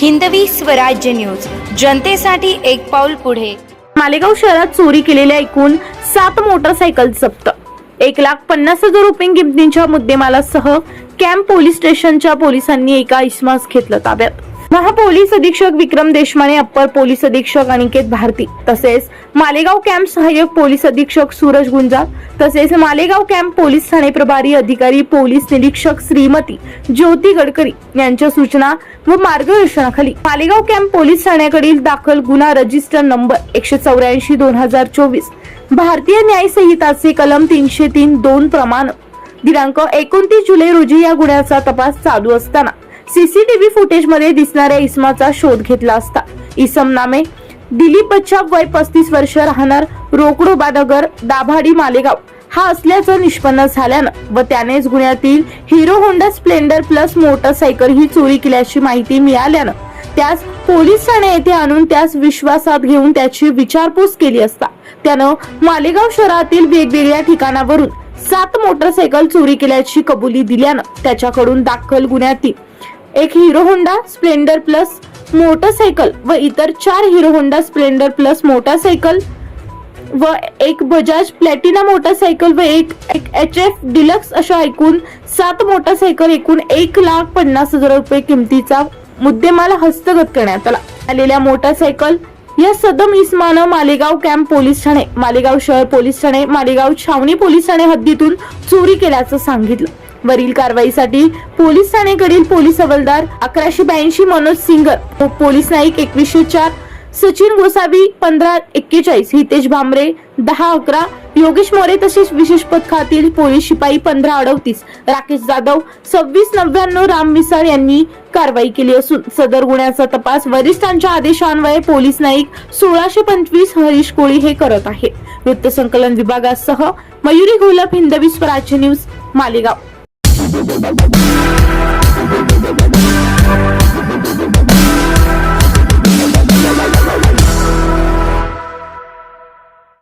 Hindavi Swarajya news. जनतेसाठी एक पाऊल पुढे. मालेगाव शहरात चोरी केलेल्या एकूण सात मोटरसायकल जप्त. एक लाख पन्नास हजार रुपये किमतींच्या मुद्देमालासह कॅम्प पोलीस स्टेशनच्या पोलिसांनी एका इसमास घेतलं ताब्यात. महापोलीस अधीक्षक विक्रम देशमाने अप्पर पोलीस अधीक्षक अनिकेत भारती तसेच मालेगाव कॅम्प सहाय्यक पोलीस अधीक्षक सूरज गुंजाळ तसेच मालेगाव कॅम्प पोलीस ठाणे प्रभारी अधिकारी पोलीस निरीक्षक श्रीमती ज्योती गडकरी यांच्या सूचना व मार्गदर्शनाखाली मालेगाव कॅम्प पोलीस ठाण्याकडील दाखल गुन्हा रजिस्टर नंबर एकशे चौऱ्याऐंशी दोन हजार चोवीस भारतीय न्याय संहिताचे कलम तीनशे तीन दोन प्रमाण दिनांक एकोणतीस जुलै रोजी या गुन्ह्याचा तपास चालू असताना सीसीटीव्ही फुटेजमध्ये दिसणाऱ्या इसमाचा शोध घेतला असता. इसम नामे दिलीप बच्चा वय पस्तीस वर्ष राहणार रोकडोबानगर दाभाडी मालेगाव. हा असल्याचं निष्पन्न झाल्यानं व त्यानेच गुन्ह्यातील hero honda splendor plus motorcycle ही चोरी केल्याची माहिती मिळाल्यानं त्यास पोलीस ठाणे येथे आणून त्यास विश्वासात घेऊन त्याची विचारपूस केली असता. त्यानं मालेगाव शहरातील वेगवेगळ्या ठिकाणावरून सात मोटरसायकल चोरी केल्याची कबुली दिल्यानं त्याच्याकडून दाखल गुन्ह्यातील एक hero honda splendor plus motorcycle व इतर चार hero honda splendor plus motorcycle व एक बजाज प्लॅटिना मोटरसायकल व एक एच एफ डिलक्स अशा एकूण सात मोटरसायकल एकूण एक लाख पन्नास हजार रुपये किमतीचा मुद्देमाल हस्तगत करण्यात आला. आलेल्या मोटरसायकल या सदम इस्मानं मालेगाव कॅम्प पोलीस ठाणे मालेगाव शहर पोलीस ठाणे मालेगाव छावणी पोलीस ठाणे हद्दीतून चोरी केल्याचं सांगितलं. वरील कारवाईसाठी पोलीस ठाणेकडील पोलीस हवालदार अकराशे ब्याऐंशी मनोज सिंगर पोलीस नाईक एकवीसशे चार सचिन गोसावी पंधरा एक्केचाळीस हितेश भांबरे दहा अकरा योगेश मोरे तसेच विशेष पथकातील पोलीस शिपाई पंधरा अडतीस राकेश जाधव सव्वीस नव्याण्णव राम मिसाळ यांनी कारवाई केली असून सदर गुन्ह्याचा तपास वरिष्ठांच्या आदेशान्वये पोलीस नाईक सोळाशे पंचवीस हरीश कोळी हे करत आहे. वृत्तसंकलन विभागासह मयुरी घोलप हिंदवी स्वराज्य न्यूज मालेगाव. Thank